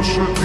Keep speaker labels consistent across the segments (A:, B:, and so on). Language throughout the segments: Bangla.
A: Russian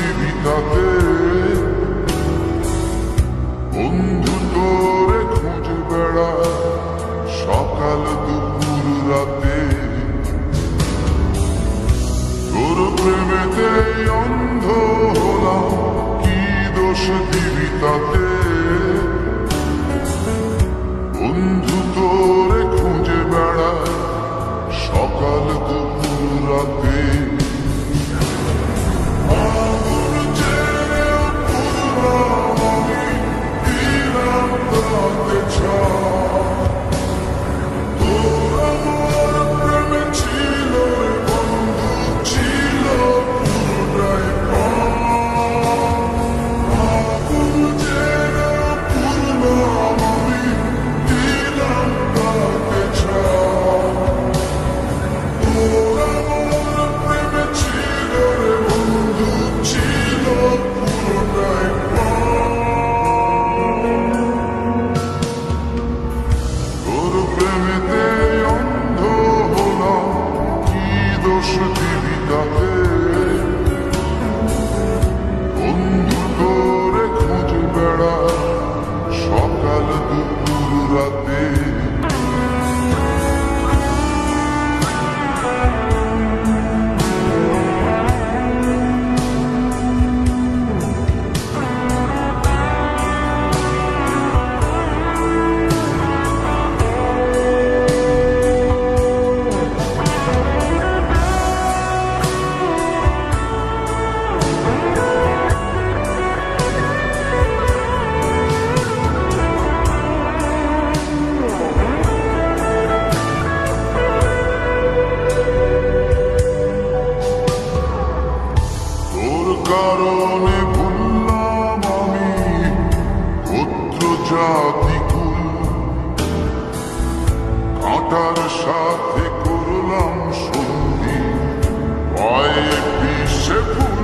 A: everything. পুত্র কাঁটার সাথে করলাম সন্ধি। পায়ে বিষে ফুল।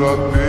A: la.